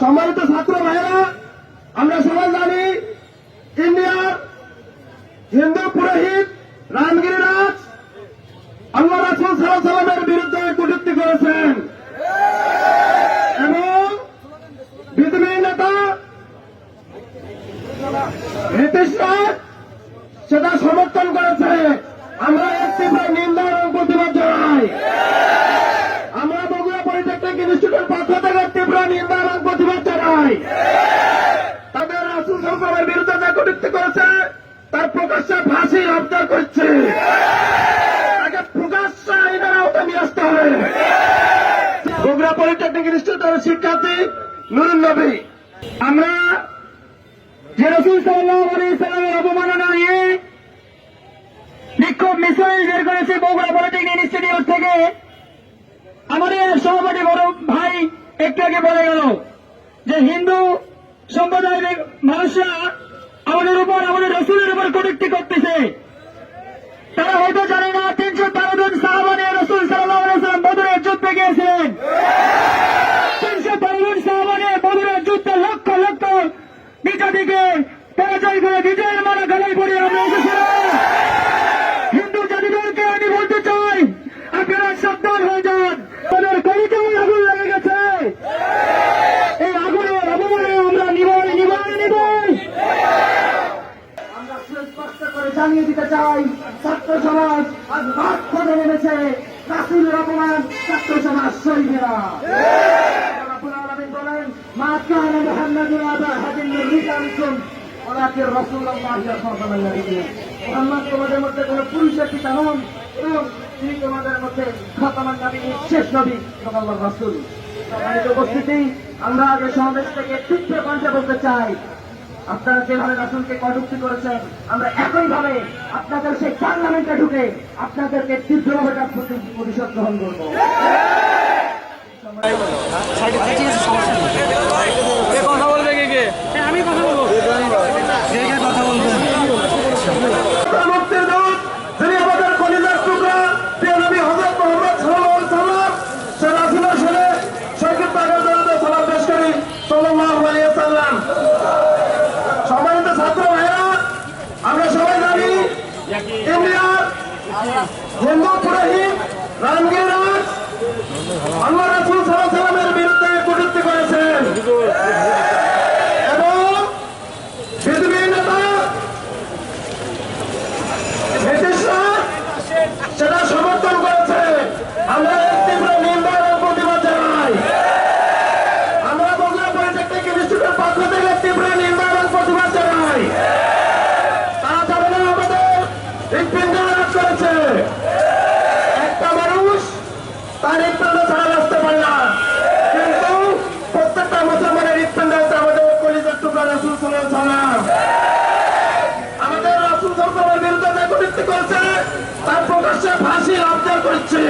সম্মানিত ছাত্র ভাইরা আমরা সবাই জানি ইন্ডিয়া হিন্দু পুরোহিত রামগিরি রাজ আল্লাহ রাসুল সাল্লাহ সাল্লামের বিরুদ্ধে কুটুক্তি করেছেন। এবং বিজেপি নেতা নীতিশ রায় সেটা সমর্থন করেছে। আমরা তীব্র নিন্দা এবং প্রতিবাদ জানাই। আমরা বগুড়া পলিটেকনিক ইনস্টিটিউটের পক্ষ থেকে তীব্র নিন্দা এবং প্রতিবাদ জানাই। তাদের রাসুল সংগ্রামের বিরুদ্ধে যে কটূক্তি করেছে, তার প্রকাশ্যে ফাঁসি অবদার করছে। তাকে প্রকাশ্যে আইনের আওতায় নিয়ে আসতে হবে। বগুড়া পলিটেকনিক ইনস্টিটিউটের শিক্ষার্থী নুরুল নবী। আমরা যে রসুল সাল্লাহ আলী সাল্লামের অবমাননা নিয়ে বিক্ষোভ মিছিল বের করেছে বগুড়া পলিটেকনিক ইনস্টিটিউট থেকে। আমাদের সহপাঠী বড় ভাই একটু আগে বলে গেল যে হিন্দু সম্প্রদায়ের মানুষরা আমাদের উপর, আমাদের রসুলের উপর কটুক্তি করতেছে। তারা হয়তো জানে না, তিনশো তেরো জন সাহাবানে রসুল সাল্লাম বদরের যুদ্ধে গিয়েছিলেন। তিনশো তেরো জন সাহাবানে বদরের যুদ্ধে লক্ষ লক্ষ বিজাতিকে পরাজয় করে বিজয়ের মারা গলায় পড়ে আমরা এসেছিলাম। জানিয়ে দিতে চাই, ছাত্র সমাজ আজ মাঠ পথে নেমেছে রাসুলের অপমান ছাত্র সমাজ সইবে না বলেন মা কানা মুহাম্মাদুন আবা হাদিন রিজালিকুম ওয়ালাকিন রাসূলুল্লাহি সাল্লাল্লাহু আলাইহি ওয়াসাল্লাম মুহাম্মদ, তোমাদের মধ্যে তোমাদের মধ্যে আমরা আগে সমাবেশ থেকে তীব্র কণ্ঠে বলতে চাই আপনারা যেভাবে রাসুলকে কটুক্তি করেছেন, আমরা একইভাবে আপনাদের সেই পার্লামেন্টে ঢুকে আপনাদেরকে তীব্রভাবে তার প্রতি প্রতিশোধ গ্রহণ করব কথা বলবে কে কে আমি কথা বলব কে কে কথা বলবে মুক্তির দূত যিনি আমাদের কলিজার টুকরা প্রিয় নবী হযরত মুহাম্মদ সাল্লাল্লাহু আলাইহি সাল্লাম সে রাসূলের সাথে শহীদ পাকের জন্য সালাম পেশ করি সাল্লাল্লাহু আলাইহি সাল্লাম সম্মানিত ছাত্র ভাইরা আমরা সবাই জানি ইন্ডিয়ার হিন্দু পুরোহিত সাল্লামের বিরুদ্ধে কটূক্তি করেছেন এবং বিধবী নেতা ব্রিটিশরা সেটা সমর্থন করেছে আমরা এর তীব্র নিন্দা এবং প্রতিবাদ জানাই আমরা বগুড়া পলিটেকনিক ইনস্টিটিউটের পক্ষ থেকে তীব্র নিন্দা এবং প্রতিবাদ জানাই তারা যাবে না আমাদের হৃৎপিণ্ড আঘাত করেছে একটা মানুষ তার হৃৎপিণ্ড ছাড়া বাঁচতে পারে না কিন্তু প্রত্যেকটা মুসলমানের হৃৎপিণ্ড হচ্ছে আমাদের কলিজার টুকরা রসুল সাল্লাম আমাদের রাসুল সরকারের বিরুদ্ধে যে কটূক্তি করছে তার প্রকাশ্যে ফাঁসি অবজার করছে।